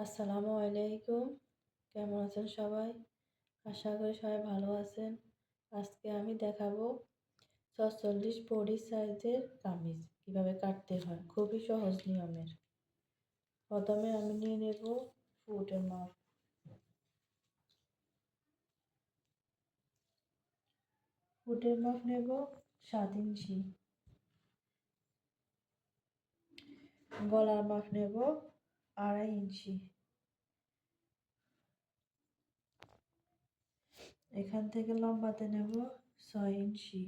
আসসালামু আলাইকুম। কেমন আছেন সবাই? আশা করি সবাই ভালো আছেন। আজকে আমি দেখাবো ছচল্লিশ বডি সাইজের কামিজ, কীভাবে কাটতে হয়। খুবই সহজ নিয়মের। প্রথমে আমি নিয়ে নেব ফুটের মাপ ফুটের মাপ নেব সাত ইঞ্চি। গলার মাপ নেব আড়াই ইঞ্চি। এখান থেকে লম্বাতে নেব ছয় ইঞ্চি।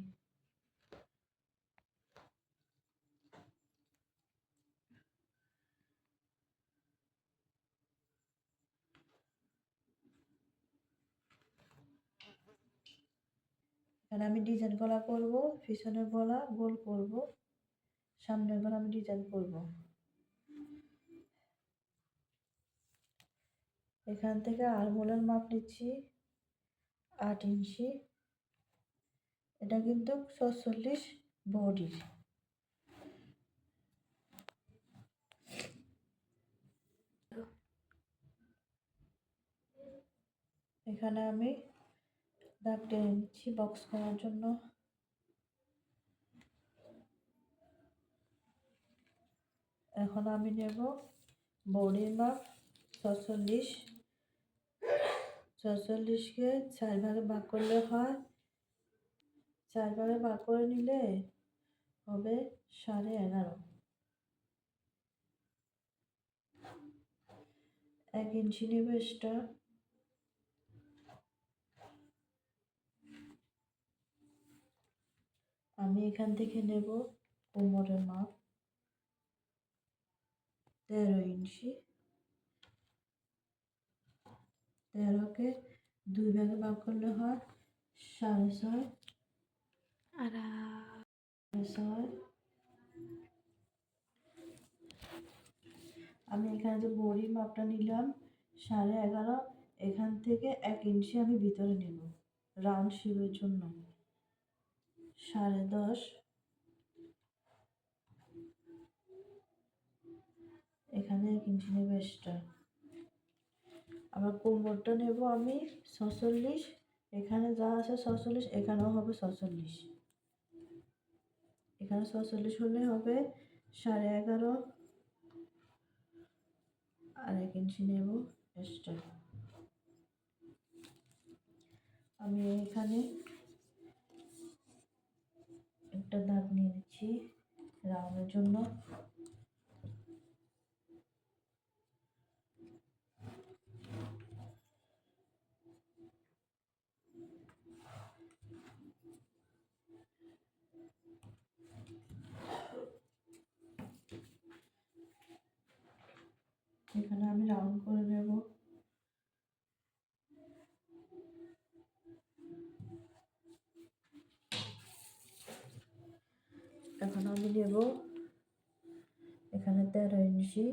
এখানে আমি ডিজাইন গলা করব, পিছনের গলা গোল করব, সামনের গলা আমি ডিজাইন করব। এখান থেকে আরমোলের মাপ নিচ্ছি আট ইঞ্চি। এটা কিন্তু ছচল্লিশ বডির। এখানে আমি দাগ টেনে নিচ্ছি বক্স করার জন্য। এখন আমি নেব বডির মাপ ছচল্লিশ ছচল্লিশকে চার ভাগে ভাগ করলে হয়, চার ভাগে ভাগ করে নিলে হবে সাড়ে এগারো। এক ইঞ্চি নেবে এক্সট্রা আমি এখান থেকে নেব কোমরের মাপ, তেরো ইঞ্চি। তেরোকে দুই ভাগে ভাগ করলে হয় সাড়ে ছয়। আর ছয়। আমি এখানে যে বড়ির মাপটা নিলাম সাড়ে এগারো এখান থেকে এক ইঞ্চি আমি ভিতরে নেব রাউন্ড শেপের জন্য। সাড়ে দশ। এখানে এক ইঞ্চি নেব এক্সট্রা আবার কোমরটা নেব আমি ছচল্লিশ, এখানে যা আছে ছচল্লিশ, এখানেও হবে ছচল্লিশ। এখানে ছচল্লিশ হলে হবে সাড়ে এগারো। আর এক ইঞ্চি নেব এক্সট্রা আমি এখানে একটা দাগ নিয়ে নিচ্ছি রাউন্ডের জন্য। এখানে আমি রাউন্ড করে নেব। এখন আমি নেব এখানে তেরো ইঞ্চি।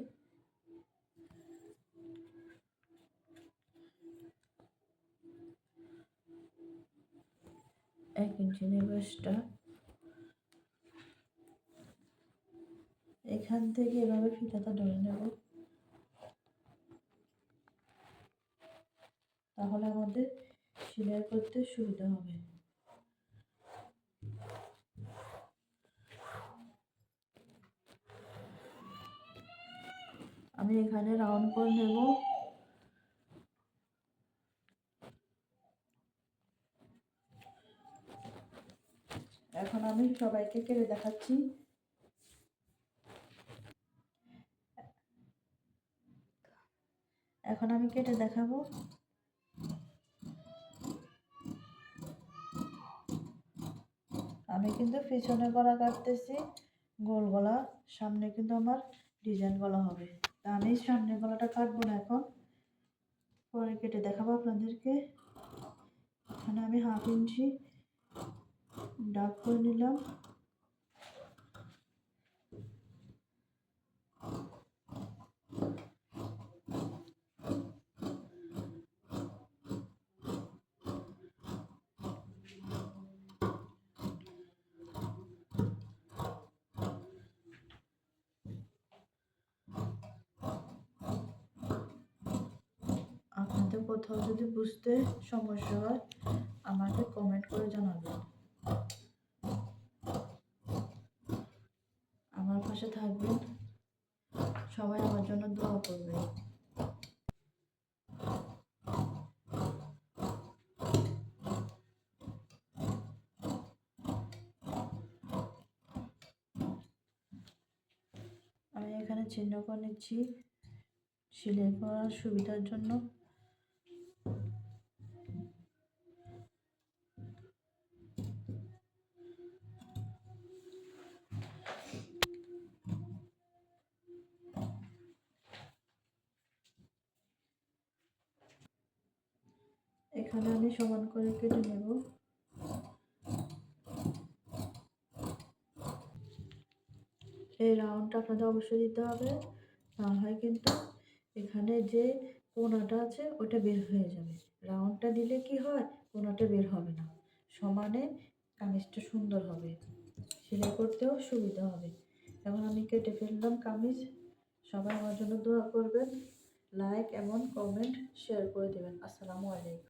এক ইঞ্চি নেব এক্সট্রা এখান থেকে এভাবে ফিতাটা ধরে নেব। তাহলে আমাদের সেলাই করতে সুবিধা হবে। আমি এখানে রাউন্ড করে নেব। এখন আমি সবাইকে কেটে দেখাচ্ছি। এখন আমি কেটে দেখাবো? আমি কিন্তু পিছনে গলা কাটতেছি, গোল গলা, সামনে কিন্তু আমার ডিজাইন গলা হবে। তা আমি সামনে গলাটা কাটবো না এখন। পরে কেটে দেখাবো আপনাদেরকে। এখানে আমি হাফ ইঞ্চি ডাক করে নিলাম। কোথাও যদি বুঝতে সমস্যা হয়, আমাকে কমেন্ট করে জানাবেন। আমার পাশে থাকবেন। সবাই আমার জন্য দোয়া করবে আমি এখানে চিহ্ন করে নিচ্ছি। সেলাই করার সুবিধার জন্য। এখানে আমি সমান করে কেটে নেব। এই রাউন্ডটা আপনাদের অবশ্যই দিতে হবে, না হয় কিন্তু এখানে যে কোনাটা আছে ওটা বের হয়ে যাবে। রাউন্ডটা দিলে কি হয়? কোনাটা বের হবে না। সমানে কামিজটা সুন্দর হবে। সেলাই করতেও সুবিধা হবে। এখন আমি কেটে ফেললাম কামিজ। সবাই আমার জন্য দোয়া করবেন। লাইক এবং কমেন্ট শেয়ার করে দেবেন। আসসালামু আলাইকুম।